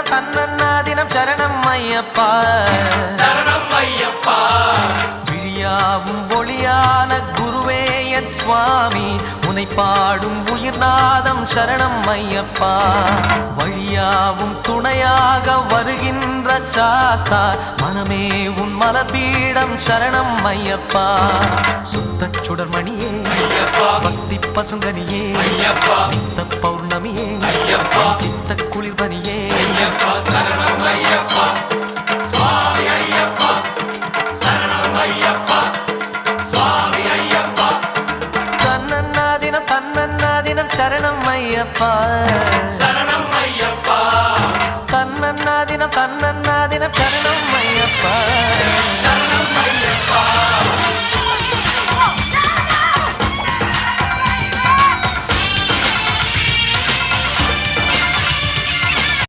தினம் தன்னன்னா தினம் சரணம் ஐயப்பா. சரணம் ஐயப்பா. விழியாவும் ஒளியான குருவே என் சுவாமி. உனை பாடும் உயிர்நாதம் சரணம் ஐயப்பா. வழியாவும் துணையாக வருகின்ற சாஸ்தா. மனமே உன் மலர்பீடம் சரணம் ஐயப்பா. சுத்த சுடர்மணியே பக்தி பசுங்கனியே ஐயப்பா. சித்த குளிர் பனியே ஐயப்பா சரணம் ஐயப்பா. சுவாமி ஐயப்பா. சரணம் ஐயப்பா. சுவாமி ஐயப்பா. தன்னன்னா தினம் தன்னன்னா தினம் சரணம் ஐயப்பா. சரணம் ஐயப்பா. தன்னன்னா தினம் தன்னன்னா தினம் சரணம் ஐயப்பா.